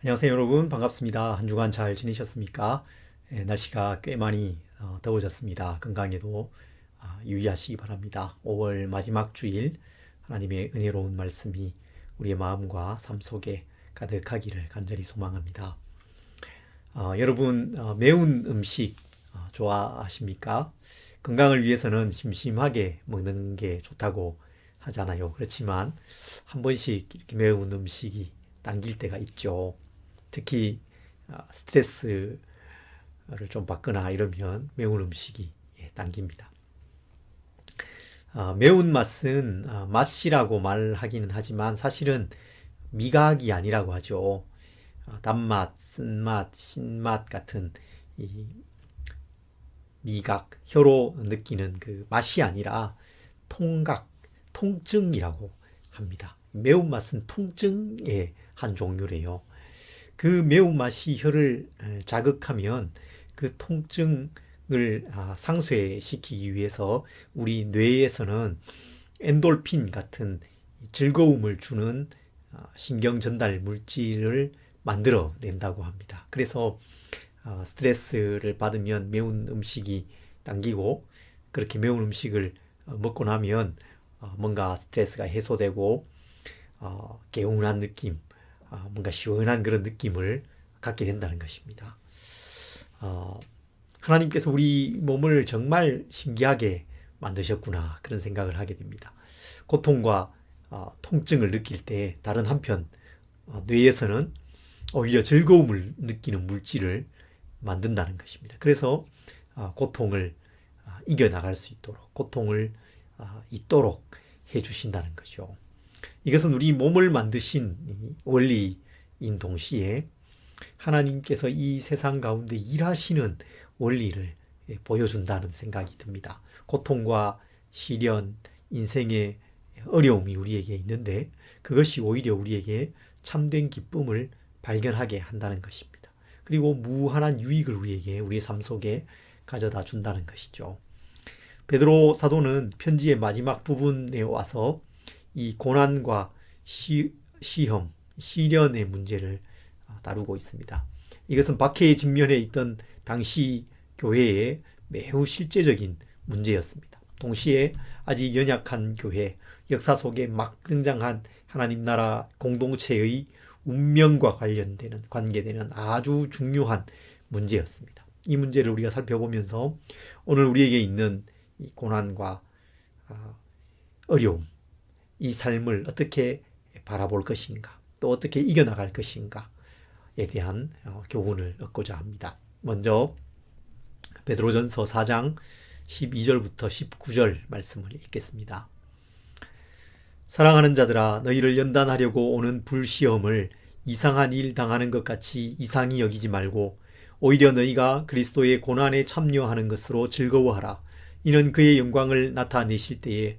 안녕하세요 여러분 반갑습니다. 한 주간 잘 지내셨습니까? 예, 날씨가 꽤 많이 어, 더워졌습니다. 건강에도 아, 유의하시기 바랍니다. 5월 마지막 주일 하나님의 은혜로운 말씀이 우리의 마음과 삶 속에 가득하기를 간절히 소망합니다. 어, 여러분 어, 매운 음식 어, 좋아하십니까? 건강을 위해서는 심심하게 먹는 게 좋다고 하잖아요. 그렇지만 한 번씩 이렇게 매운 음식이 당길 때가 있죠. 특히 아, 스트레스를 좀 받거나 이러면 매운 음식이 예, 당깁니다. 아, 매운 맛은 아, 맛이라고 말하기는 하지만 사실은 미각이 아니라고 하죠. 단맛, 쓴맛, 신맛 같은 이 미각, 혀로 느끼는 그 맛이 아니라 통각, 통증이라고 합니다. 매운맛은 통증의 한 종류래요. 그 매운맛이 혀를 자극하면 그 통증을 아, 상쇄시키기 위해서 우리 뇌에서는 엔돌핀 같은 즐거움을 주는 아, 신경 전달 물질을 만들어 낸다고 합니다. 그래서 아, 스트레스를 받으면 매운 음식이 당기고 그렇게 매운 음식을 어, 먹고 나면 어, 뭔가 스트레스가 해소되고 어, 개운한 느낌, 어, 뭔가 시원한 그런 느낌을 갖게 된다는 것입니다. 어, 하나님께서 우리 몸을 정말 신기하게 만드셨구나 그런 생각을 하게 됩니다. 고통과 어, 통증을 느낄 때 다른 한편 어, 뇌에서는 오히려 즐거움을 느끼는 물질을 만든다는 것입니다. 그래서 어, 고통을 어, 이겨나갈 수 있도록 고통을 어, 있도록 해주신다는 거죠. 이것은 우리 몸을 만드신 원리인 동시에 하나님께서 이 세상 가운데 일하시는 원리를 보여준다는 생각이 듭니다. 고통과 시련, 인생의 어려움이 우리에게 있는데 그것이 오히려 우리에게 참된 기쁨을 발견하게 한다는 것입니다. 그리고 무한한 유익을 우리에게 우리의 삶 속에 가져다 준다는 것이죠. 베드로 사도는 편지의 마지막 부분에 와서 이 고난과 시, 시험, 시련의 문제를 아, 다루고 있습니다. 이것은 박해의 직면에 있던 당시 교회의 매우 실제적인 문제였습니다. 동시에 아직 연약한 교회, 역사 속에 막 등장한 하나님 나라 공동체의 운명과 관련되는 관계되는 아주 중요한 문제였습니다. 이 문제를 우리가 살펴보면서 오늘 우리에게 있는 고난과 아, 어려움, 이 삶을 어떻게 바라볼 것인가, 또 어떻게 이겨나갈 것인가에 대한 어, 교훈을 얻고자 합니다. 먼저 베드로전서 4장 12절부터 19절 말씀을 읽겠습니다. 사랑하는 자들아 너희를 연단하려고 오는 불시험을 이상한 일 당하는 것 같이 이상히 여기지 말고 오히려 너희가 그리스도의 고난에 참여하는 것으로 즐거워하라. 이는 그의 영광을 나타내실 때에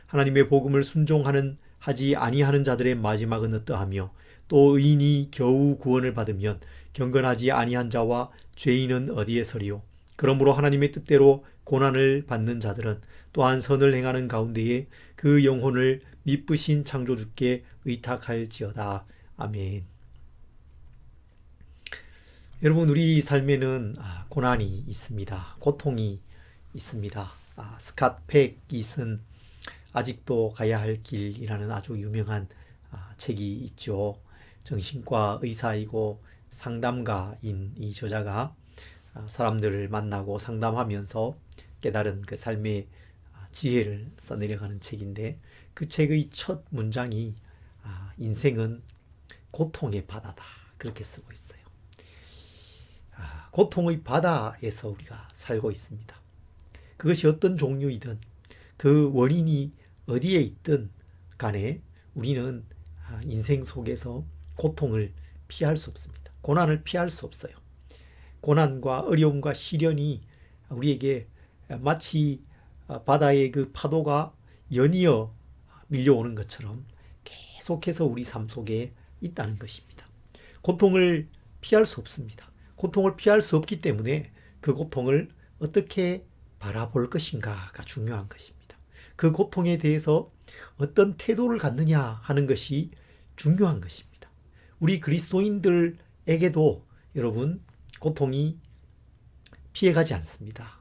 하나님의 복음을 순종하는 하지 아니하는 자들의 마지막은 어떠하며 또 의인이 겨우 구원을 받으면 경건하지 아니한 자와 죄인은 어디에 서리요 그러므로 하나님의 뜻대로 고난을 받는 자들은 또한 선을 행하는 가운데에 그 영혼을 미쁘신 창조주께 의탁할지어다. 아멘. 여러분 우리 삶에는 아, 고난이 있습니다. 고통이 있습니다. 아, 스캇 팩이 쓴 아직도 가야 할 길이라는 아주 유명한 아, 책이 있죠. 정신과 의사이고 상담가인 이 저자가 아, 사람들을 만나고 상담하면서 깨달은 그 삶의 아, 지혜를 써내려가는 책인데 그 책의 첫 문장이 아, 인생은 고통의 바다다 그렇게 쓰고 있어요. 아, 고통의 바다에서 우리가 살고 있습니다. 그것이 어떤 종류이든 그 원인이 어디에 있든 간에 우리는 아, 인생 속에서 고통을 피할 수 없습니다. 고난을 피할 수 없어요. 고난과 어려움과 시련이 우리에게 마치 바다의 그 파도가 연이어 밀려오는 것처럼 계속해서 우리 삶 속에 있다는 것입니다. 고통을 피할 수 없습니다. 고통을 피할 수 없기 때문에 그 고통을 어떻게 바라볼 것인가가 중요한 것입니다. 그 고통에 대해서 어떤 태도를 갖느냐 하는 것이 중요한 것입니다. 우리 그리스도인들에게도 여러분 고통이 피해가지 않습니다.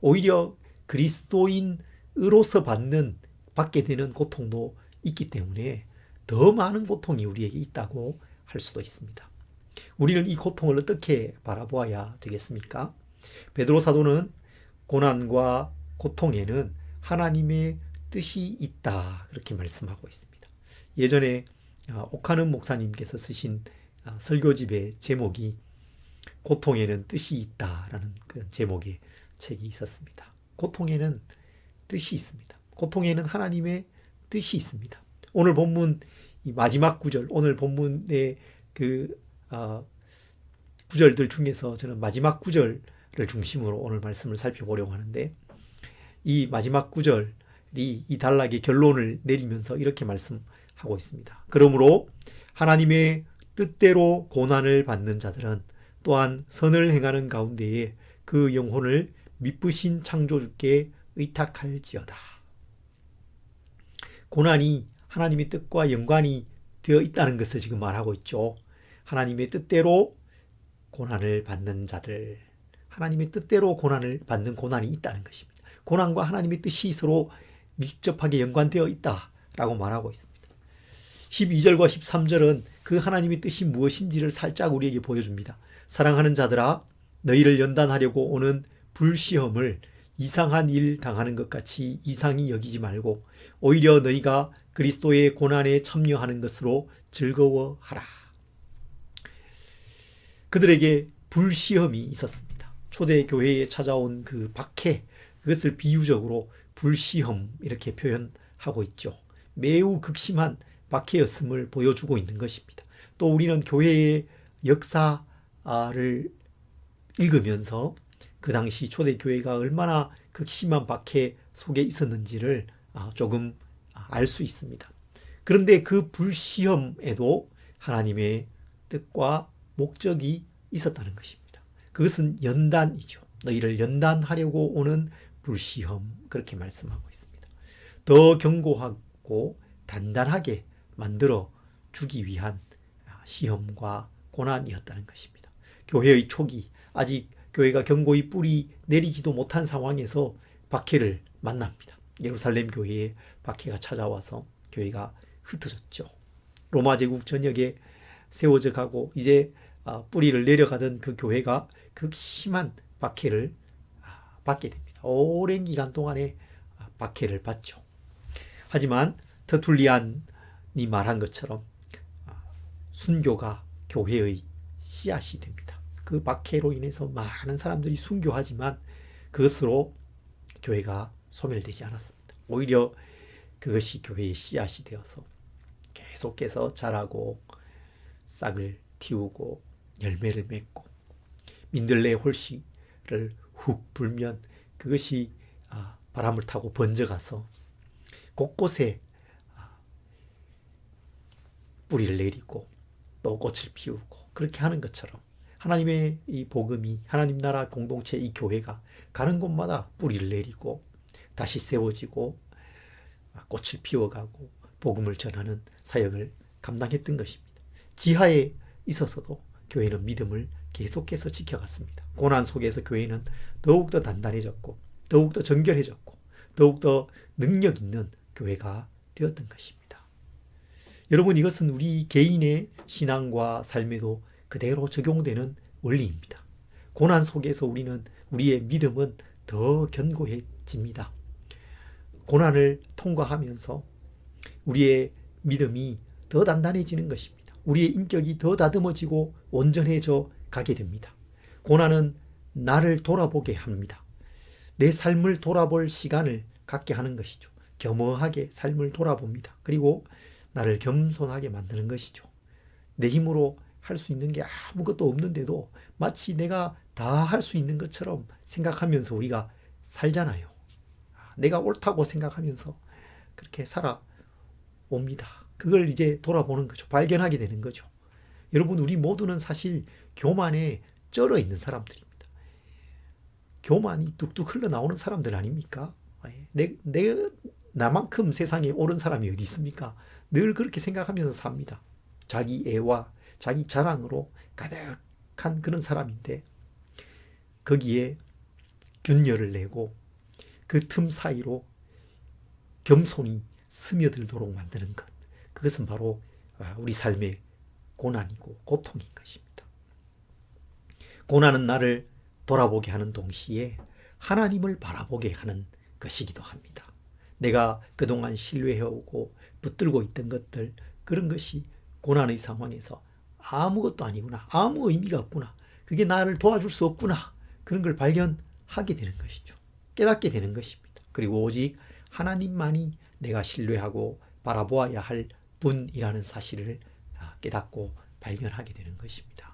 오히려 그리스도인으로서 받는 받게 되는 고통도 있기 때문에 더 많은 고통이 우리에게 있다고 할 수도 있습니다. 우리는 이 고통을 어떻게 바라보아야 되겠습니까? 베드로 사도는 고난과 고통에는 하나님의 뜻이 있다 그렇게 말씀하고 있습니다. 예전에 아, 옥하는 목사님께서 쓰신 아, 설교집의 제목이 고통에는 뜻이 있다라는 그 제목의 책이 있었습니다. 고통에는 뜻이 있습니다. 고통에는 하나님의 뜻이 있습니다. 오늘 본문 마지막 구절, 오늘 본문의 그 어, 구절들 중에서 저는 마지막 구절을 중심으로 오늘 말씀을 살펴보려고 하는데 이 마지막 구절이 이 단락의 결론을 내리면서 이렇게 말씀하고 있습니다. 그러므로 하나님의 뜻대로 고난을 받는 자들은 또한 선을 행하는 가운데에 그 영혼을 미쁘신 창조주께 의탁할지어다. 고난이 하나님의 뜻과 연관이 되어 있다는 것을 지금 말하고 있죠. 하나님의 뜻대로 고난을 받는 자들, 하나님의 뜻대로 고난을 받는 고난이 있다는 것입니다. 고난과 하나님의 뜻이 서로 밀접하게 연관되어 있다라고 말하고 있습니다. 12절과 13절은 그 하나님의 뜻이 무엇인지를 살짝 우리에게 보여줍니다. 사랑하는 자들아, 너희를 연단하려고 오는 불시험을 이상한 일 당하는 것 같이 이상히 여기지 말고 오히려 너희가 그리스도의 고난에 참여하는 것으로 즐거워하라. 그들에게 불시험이 있었습니다. 초대 교회에 찾아온 그 박해, 그것을 비유적으로 불시험 이렇게 표현하고 있죠. 매우 극심한 박해였음을 보여주고 있는 것입니다. 또 우리는 교회의 역사를 읽으면서 그 당시 초대교회가 얼마나 극심한 박해 속에 있었는지를 아, 조금 알 수 있습니다. 그런데 그 불시험에도 하나님의 뜻과 목적이 있었다는 것입니다. 그것은 연단이죠. 너희를 연단하려고 오는 불시험 그렇게 말씀하고 있습니다. 더 견고하고 단단하게 만들어 주기 위한 시험과 고난이었다는 것입니다. 교회의 초기 아직 교회가 견고히 뿌리 내리지도 못한 상황에서 박해를 만납니다. 예루살렘 교회에 박해가 찾아와서 교회가 흩어졌죠. 로마 제국 전역에 세워져 가고 이제 아, 뿌리를 내려가던 그 교회가 극심한 박해를 아, 받게 됩니다. 오랜 기간 동안에 아, 박해를 받죠. 하지만 터툴리안이 말한 것처럼 순교가 교회의 씨앗이 됩니다. 그 박해로 인해서 많은 사람들이 순교하지만 그것으로 교회가 소멸되지 않았습니다. 오히려 그것이 교회의 씨앗이 되어서 계속해서 자라고 싹을 틔우고 열매를 맺고 민들레 홀씨를 훅 불면 그것이 아, 바람을 타고 번져가서 곳곳에 아, 뿌리를 내리고 또 꽃을 피우고 그렇게 하는 것처럼 하나님의 이 복음이 하나님 나라 공동체 이 교회가 가는 곳마다 뿌리를 내리고 다시 세워지고 꽃을 피워가고 복음을 전하는 사역을 감당했던 것입니다. 지하에 있어서도 교회는 믿음을 계속해서 지켜갔습니다. 고난 속에서 교회는 더욱더 단단해졌고 더욱더 정결해졌고 더욱더 능력 있는 교회가 되었던 것입니다. 여러분 이것은 우리 개인의 신앙과 삶에도 그대로 적용되는 원리입니다. 고난 속에서 우리는 우리의 믿음은 더 견고해집니다. 고난을 통과하면서 우리의 믿음이 더 단단해지는 것입니다. 우리의 인격이 더 다듬어지고 온전해져 가게 됩니다. 고난은 나를 돌아보게 합니다. 내 삶을 돌아볼 시간을 갖게 하는 것이죠. 겸허하게 삶을 돌아봅니다. 그리고 나를 겸손하게 만드는 것이죠. 내 힘으로 할 수 있는 게 아무것도 없는데도 마치 내가 다 할 수 있는 것처럼 생각하면서 우리가 살잖아요. 내가 옳다고 생각하면서 그렇게 살아옵니다. 그걸 이제 돌아보는 거죠. 발견하게 되는 거죠. 여러분, 우리 모두는 사실 교만에 쩔어 있는 사람들입니다. 교만이 뚝뚝 흘러나오는 사람들 아닙니까? 내, 내, 나만큼 세상에 옳은 사람이 어디 있습니까? 늘 그렇게 생각하면서 삽니다. 자기 애와 자기 자랑으로 가득한 그런 사람인데, 거기에 균열을 내고 그 틈 사이로 겸손이 스며들도록 만드는 것. 그것은 바로 아, 우리 삶의 고난이고 고통인 것입니다. 고난은 나를 돌아보게 하는 동시에 하나님을 바라보게 하는 것이기도 합니다. 내가 그동안 신뢰해오고 붙들고 있던 것들, 그런 것이 고난의 상황에서 아무것도 아니구나. 아무 의미가 없구나. 그게 나를 도와줄 수 없구나. 그런 걸 발견하게 되는 것이죠. 깨닫게 되는 것입니다. 그리고 오직 하나님만이 내가 신뢰하고 바라보아야 할 분이라는 사실을 아, 깨닫고 발견하게 되는 것입니다.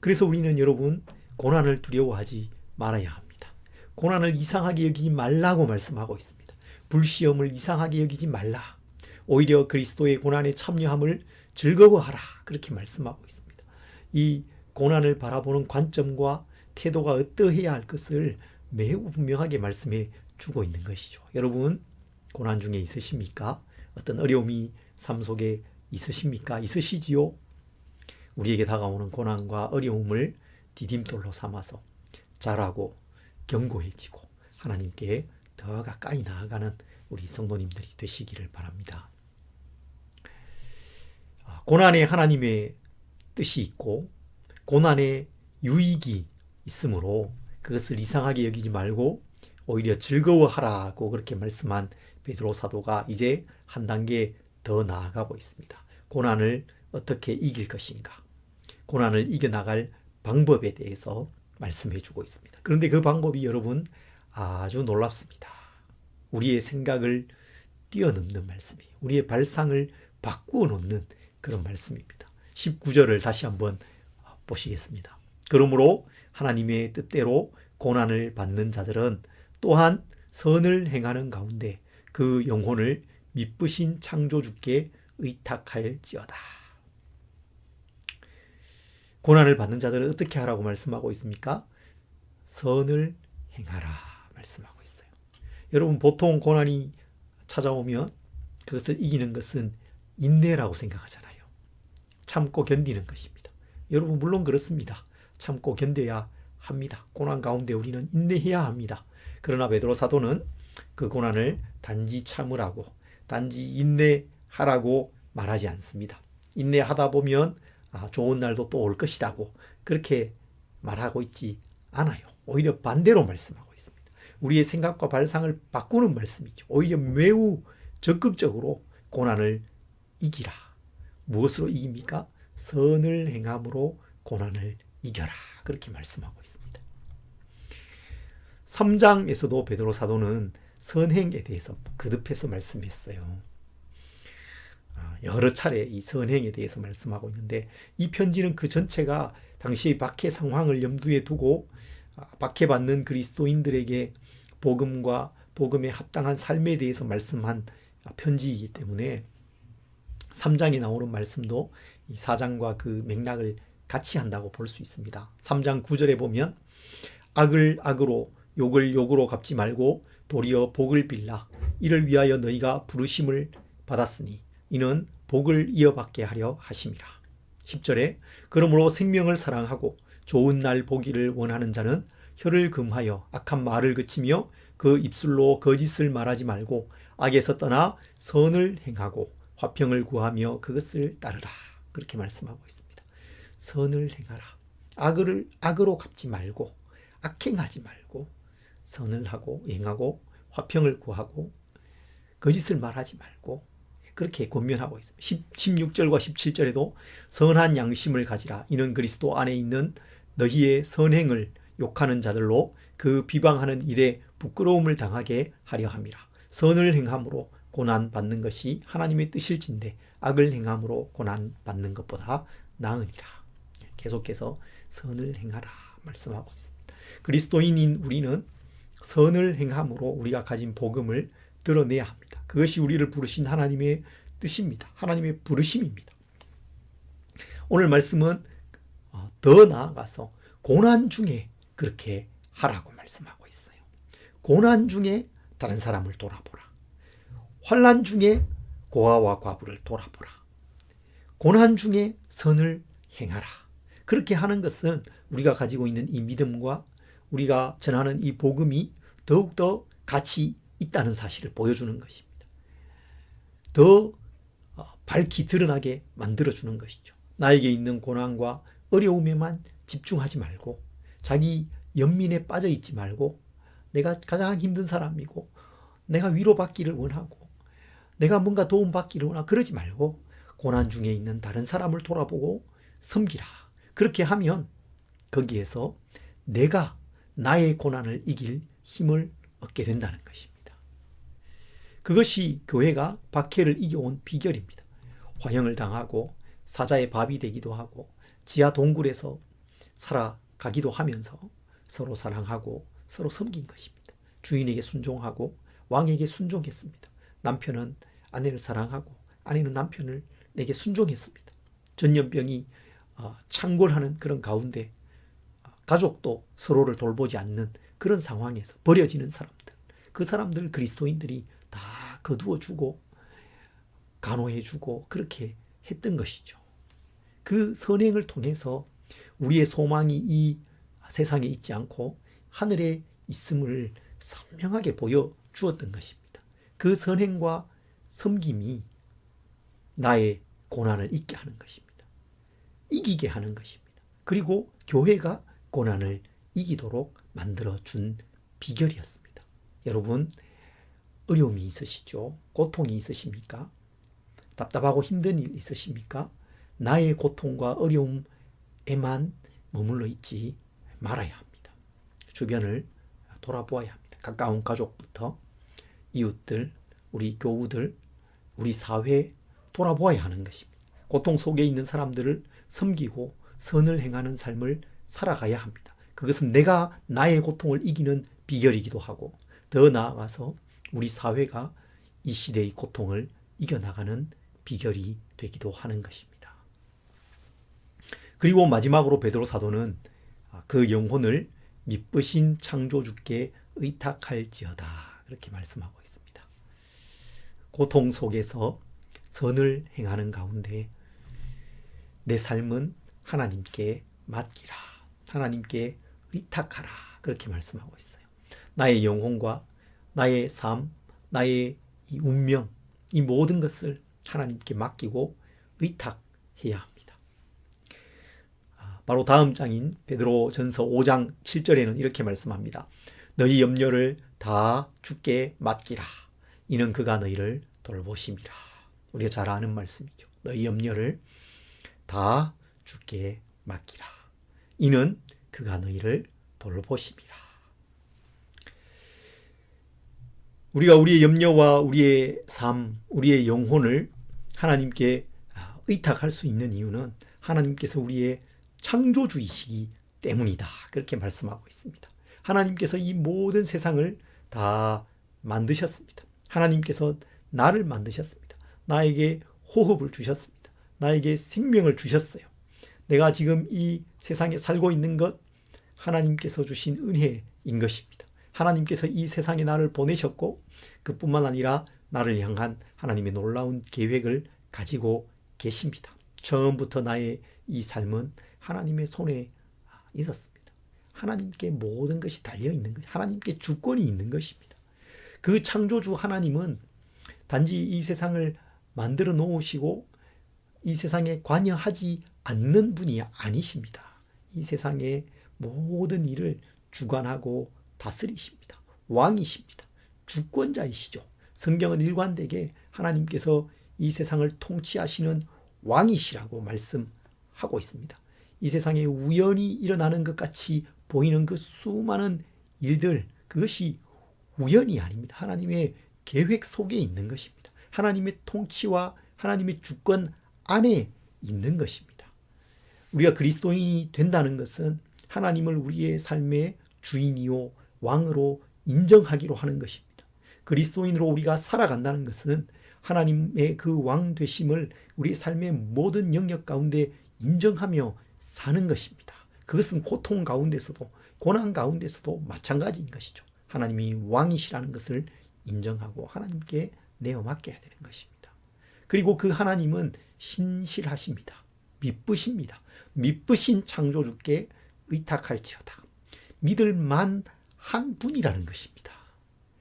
그래서 우리는 여러분 고난을 두려워하지 말아야 합니다. 고난을 이상하게 여기지 말라고 말씀하고 있습니다. 불시험을 이상하게 여기지 말라. 오히려 그리스도의 고난에 참여함을 즐거워하라. 그렇게 말씀하고 있습니다. 이 고난을 바라보는 관점과 태도가 어떠해야 할 것을 매우 분명하게 말씀해 주고 있는 것이죠. 여러분, 고난 중에 있으십니까? 어떤 어려움이 삶 속에 있으십니까? 있으시지요? 우리에게 다가오는 고난과 어려움을 디딤돌로 삼아서 잘하고 견고해지고 하나님께 더 가까이 나아가는 우리 성도님들이 되시기를 바랍니다. 아, 고난에 하나님의 뜻이 있고 고난에 유익이 있으므로 그것을 이상하게 여기지 말고 오히려 즐거워하라고 그렇게 말씀한 베드로 사도가 이제 한 단계 더 나아가고 있습니다. 고난을 어떻게 이길 것인가? 고난을 이겨나갈 방법에 대해서 말씀해 주고 있습니다. 그런데 그 방법이 여러분 아주 놀랍습니다. 우리의 생각을 뛰어넘는 말씀이에요. 우리의 발상을 바꾸어 놓는 그런 말씀입니다. 19절을 다시 한번 보시겠습니다. 그러므로 하나님의 뜻대로 고난을 받는 자들은 또한 선을 행하는 가운데 그 영혼을 미쁘신 창조주께 의탁할지어다. 고난을 받는 자들은 어떻게 하라고 말씀하고 있습니까? 선을 행하라 말씀하고 있어요. 여러분 보통 고난이 찾아오면 그것을 이기는 것은 인내라고 생각하잖아요. 참고 견디는 것입니다. 여러분 물론 그렇습니다. 참고 견뎌야 합니다. 고난 가운데 우리는 인내해야 합니다. 그러나 베드로 사도는 그 고난을 단지 참으라고 단지 인내하라고 말하지 않습니다. 인내하다 보면 아, 좋은 날도 또 올 것이라고 그렇게 말하고 있지 않아요. 오히려 반대로 말씀하고 있습니다. 우리의 생각과 발상을 바꾸는 말씀이죠. 오히려 매우 적극적으로 고난을 이기라. 무엇으로 이깁니까? 선을 행함으로 고난을 이겨라. 그렇게 말씀하고 있습니다. 3장에서도 베드로 사도는 선행에 대해서 거듭해서 말씀했어요. 아, 여러 차례 이 선행에 대해서 말씀하고 있는데 이 편지는 그 전체가 당시 박해 상황을 염두에 두고 아, 박해받는 그리스도인들에게 복음과 복음에 합당한 삶에 대해서 말씀한 편지이기 때문에 3장에 나오는 말씀도 이 4장과 그 맥락을 같이 한다고 볼 수 있습니다. 3장 9절에 보면 악을 악으로 욕을 욕으로 갚지 말고 도리어 복을 빌라 이를 위하여 너희가 부르심을 받았으니 이는 복을 이어받게 하려 하심이라. 10절에 그러므로 생명을 사랑하고 좋은 날 보기를 원하는 자는 혀를 금하여 악한 말을 그치며 그 입술로 거짓을 말하지 말고 악에서 떠나 선을 행하고 화평을 구하며 그것을 따르라. 그렇게 말씀하고 있습니다. 선을 행하라. 악을 악으로 갚지 말고 악행하지 말고 선을 하고 행하고 화평을 구하고 거짓을 말하지 말고 그렇게 권면하고 있습니다. 16절과 17절에도 선한 양심을 가지라. 이는 그리스도 안에 있는 너희의 선행을 욕하는 자들로 그 비방하는 일에 부끄러움을 당하게 하려 함이라. 선을 행함으로 고난 받는 것이 하나님의 뜻일진데 악을 행함으로 고난 받는 것보다 나으니라. 계속해서 선을 행하라 말씀하고 있습니다. 그리스도인인 우리는 선을 행함으로 우리가 가진 복음을 드러내야 합니다. 그것이 우리를 부르신 하나님의 뜻입니다. 하나님의 부르심입니다. 오늘 말씀은 어, 더 나아가서 고난 중에 그렇게 하라고 말씀하고 있어요. 고난 중에 다른 사람을 돌아보라. 환란 중에 고아와 과부를 돌아보라. 고난 중에 선을 행하라. 그렇게 하는 것은 우리가 가지고 있는 이 믿음과 우리가 전하는 이 복음이 더욱더 가치 있다는 사실을 보여주는 것입니다. 더 어, 밝히 드러나게 만들어주는 것이죠. 나에게 있는 고난과 어려움에만 집중하지 말고 자기 연민에 빠져 있지 말고 내가 가장 힘든 사람이고 내가 위로받기를 원하고 내가 뭔가 도움받기를 원하고 그러지 말고 고난 중에 있는 다른 사람을 돌아보고 섬기라. 그렇게 하면 거기에서 내가 나의 고난을 이길 힘을 얻게 된다는 것입니다. 그것이 교회가 박해를 이겨온 비결입니다. 화형을 당하고 사자의 밥이 되기도 하고 지하 동굴에서 살아가기도 하면서 서로 사랑하고 서로 섬긴 것입니다. 주인에게 순종하고 왕에게 순종했습니다. 남편은 아내를 사랑하고 아내는 남편을 내게 순종했습니다. 전염병이 어, 창궐하는 그런 가운데 어, 가족도 서로를 돌보지 않는 그런 상황에서 버려지는 사람들, 그 사람들 그리스도인들이 다 거두어 주고 간호해 주고 그렇게 했던 것이죠. 그 선행을 통해서 우리의 소망이 이 세상에 있지 않고 하늘에 있음을 선명하게 보여 주었던 것입니다. 그 선행과 섬김이 나의 고난을 잊게 하는 것입니다. 이기게 하는 것입니다. 그리고 교회가 고난을 이기도록 만들어 준 비결이었습니다. 여러분, 어려움이 있으시죠? 고통이 있으십니까? 답답하고 힘든 일 있으십니까? 나의 고통과 어려움에만 머물러 있지 말아야 합니다. 주변을 돌아보아야 합니다. 가까운 가족부터 이웃들, 우리 교우들, 우리 사회 돌아보아야 하는 것입니다. 고통 속에 있는 사람들을 섬기고 선을 행하는 삶을 살아가야 합니다. 그것은 내가 나의 고통을 이기는 비결이기도 하고 더 나아가서 우리 사회가 이 시대의 고통을 이겨나가는 비결이 되기도 하는 것입니다. 그리고 마지막으로 베드로 사도는 그 영혼을 미쁘신 창조주께 의탁할지어다 그렇게 말씀하고 있습니다. 고통 속에서 선을 행하는 가운데 내 삶은 하나님께 맡기라. 하나님께 의탁하라. 그렇게 말씀하고 있어요. 나의 영혼과 나의 삶, 나의 이 운명, 이 모든 것을 하나님께 맡기고 의탁해야 합니다. 아, 바로 다음 장인 베드로 전서 5장 7절에는 이렇게 말씀합니다. 너희 염려를 다 주께 맡기라. 이는 그가 너희를 돌보심이라. 우리가 잘 아는 말씀이죠. 너희 염려를 다 주께 맡기라. 이는 그가 너희를 돌보심이라. 우리가 우리의 염려와 우리의 삶, 우리의 영혼을 하나님께 의탁할 수 있는 이유는 하나님께서 우리의 창조주이시기 때문이다. 그렇게 말씀하고 있습니다. 하나님께서 이 모든 세상을 다 만드셨습니다. 하나님께서 나를 만드셨습니다. 나에게 호흡을 주셨습니다. 나에게 생명을 주셨어요. 내가 지금 이 세상에 살고 있는 것 하나님께서 주신 은혜인 것입니다. 하나님께서 이 세상에 나를 보내셨고 그뿐만 아니라 나를 향한 하나님의 놀라운 계획을 가지고 계십니다. 처음부터 나의 이 삶은 하나님의 손에 있었습니다. 하나님께 모든 것이 달려 있는 것, 하나님께 주권이 있는 것입니다. 그 창조주 하나님은 단지 이 세상을 만들어 놓으시고 이 세상에 관여하지 않는 분이 아니십니다. 이 세상의 모든 일을 주관하고 다스리십니다. 왕이십니다. 주권자이시죠. 성경은 일관되게 하나님께서 이 세상을 통치하시는 왕이시라고 말씀하고 있습니다. 이 세상에 우연히 일어나는 것 같이 보이는 그 수많은 일들, 그것이 우연이 아닙니다. 하나님의 계획 속에 있는 것입니다. 하나님의 통치와 하나님의 주권 안에 있는 것입니다. 우리가 그리스도인이 된다는 것은 하나님을 우리의 삶의 주인이요 왕으로 인정하기로 하는 것입니다. 그리스도인으로 우리가 살아간다는 것은 하나님의 그 왕 되심을 우리 삶의 모든 영역 가운데 인정하며 사는 것입니다. 그것은 고통 가운데서도 고난 가운데서도 마찬가지인 것이죠. 하나님이 왕이시라는 것을 인정하고 하나님께 내어 맡겨야 되는 것입니다. 그리고 그 하나님은 신실하십니다. 미쁘십니다. 미쁘신 창조주께 의탁할지어다. 믿을 만 한 분이라는 것입니다.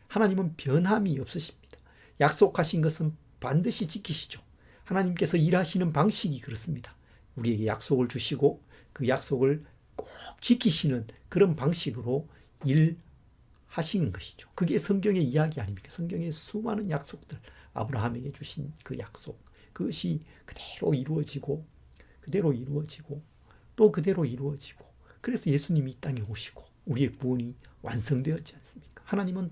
하나님은 변함이 없으십니다. 약속하신 것은 반드시 지키시죠. 하나님께서 일하시는 방식이 그렇습니다. 우리에게 약속을 주시고 그 약속을 꼭 지키시는 그런 방식으로 일하시는 것이죠. 그게 성경의 이야기 아닙니까? 성경의 수많은 약속들, 아브라함에게 주신 그 약속, 그것이 그대로 이루어지고, 그대로 이루어지고, 또 그대로 이루어지고, 그래서 예수님이 이 땅에 오시고, 우리의 구원이 완성되었지 않습니까? 하나님은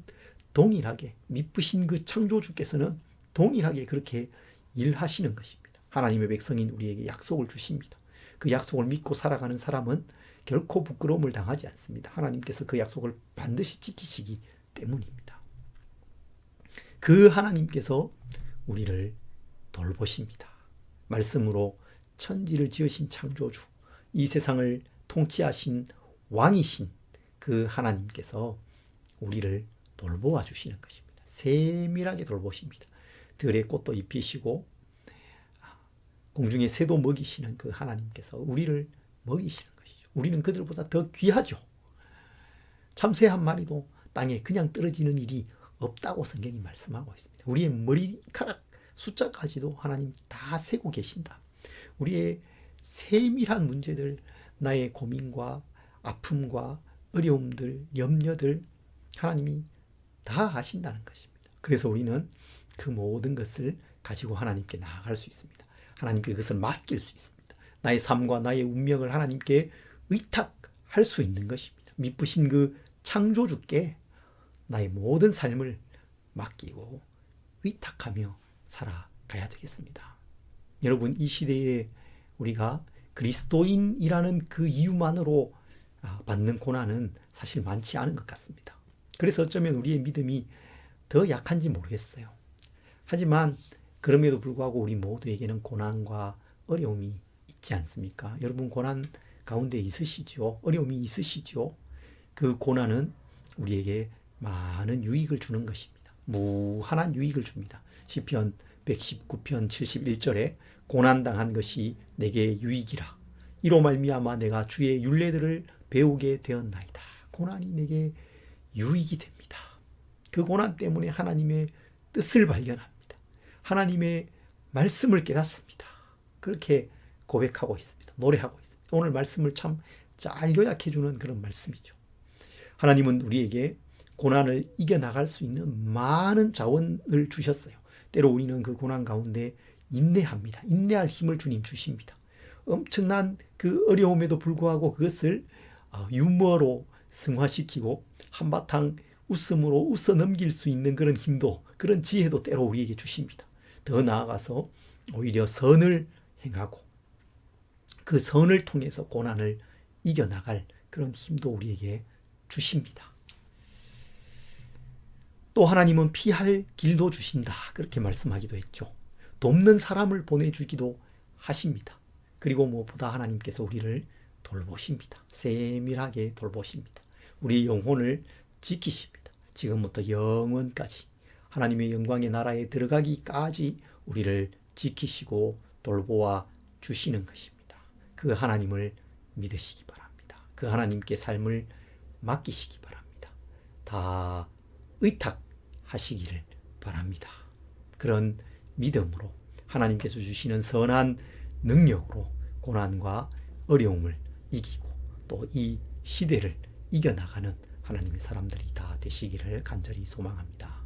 동일하게, 미쁘신 그 창조주께서는 동일하게 그렇게 일하시는 것입니다. 하나님의 백성인 우리에게 약속을 주십니다. 그 약속을 믿고 살아가는 사람은 결코 부끄러움을 당하지 않습니다. 하나님께서 그 약속을 반드시 지키시기 때문입니다. 그 하나님께서 우리를 돌보십니다. 말씀으로 천지를 지으신 창조주, 이 세상을 통치하신 왕이신 그 하나님께서 우리를 돌보아 주시는 것입니다. 세밀하게 돌보십니다. 들의 꽃도 입히시고 공중의 새도 먹이시는 그 하나님께서 우리를 먹이시는 것이죠. 우리는 그들보다 더 귀하죠. 참새 한 마리도 땅에 그냥 떨어지는 일이 없다고 성경이 말씀하고 있습니다. 우리의 머리카락 숫자까지도 하나님 다 세고 계신다. 우리의 세밀한 문제들, 나의 고민과 아픔과 어려움들, 염려들 하나님이 다 아신다는 것입니다. 그래서 우리는 그 모든 것을 가지고 하나님께 나아갈 수 있습니다. 하나님께 그것을 맡길 수 있습니다. 나의 삶과 나의 운명을 하나님께 의탁할 수 있는 것입니다. 미쁘신 그 창조주께 나의 모든 삶을 맡기고 의탁하며 살아가야 되겠습니다. 여러분, 이 시대에 우리가 그리스도인이라는 그 이유만으로 아, 받는 고난은 사실 많지 않은 것 같습니다. 그래서 어쩌면 우리의 믿음이 더 약한지 모르겠어요. 하지만 그럼에도 불구하고 우리 모두에게는 고난과 어려움이 있지 않습니까? 여러분 고난 가운데 있으시죠? 어려움이 있으시죠? 그 고난은 우리에게 많은 유익을 주는 것입니다. 무한한 유익을 줍니다. 시편 119편 71절에 고난 당한 것이 내게 유익이라. 이로 말미암아 내가 주의 윤례들을 배우게 되었나이다. 고난이 내게 유익이 됩니다. 그 고난 때문에 하나님의 뜻을 발견합니다. 하나님의 말씀을 깨닫습니다. 그렇게 고백하고 있습니다. 노래하고 있습니다. 오늘 말씀을 참 잘 요약해 주는 그런 말씀이죠. 하나님은 우리에게 고난을 이겨나갈 수 있는 많은 자원을 주셨어요. 때로 우리는 그 고난 가운데 인내합니다. 인내할 힘을 주님 주십니다. 엄청난 그 어려움에도 불구하고 그것을 어, 유머로 승화시키고 한바탕 웃음으로 웃어 넘길 수 있는 그런 힘도 그런 지혜도 때로 우리에게 주십니다. 더 나아가서 오히려 선을 행하고 그 선을 통해서 고난을 이겨나갈 그런 힘도 우리에게 주십니다. 또 하나님은 피할 길도 주신다. 그렇게 말씀하기도 했죠. 돕는 사람을 보내주기도 하십니다. 그리고 무엇보다 하나님께서 우리를 돌보십니다. 세밀하게 돌보십니다. 우리 영혼을 지키십니다. 지금부터 영원까지 하나님의 영광의 나라에 들어가기까지 우리를 지키시고 돌보아 주시는 것입니다. 그 하나님을 믿으시기 바랍니다. 그 하나님께 삶을 맡기시기 바랍니다. 다 의탁하시기를 바랍니다. 그런 믿음으로 하나님께서 주시는 선한 능력으로 고난과 어려움을 이기고 또 이 시대를 이겨나가는 하나님의 사람들이 다 되시기를 간절히 소망합니다.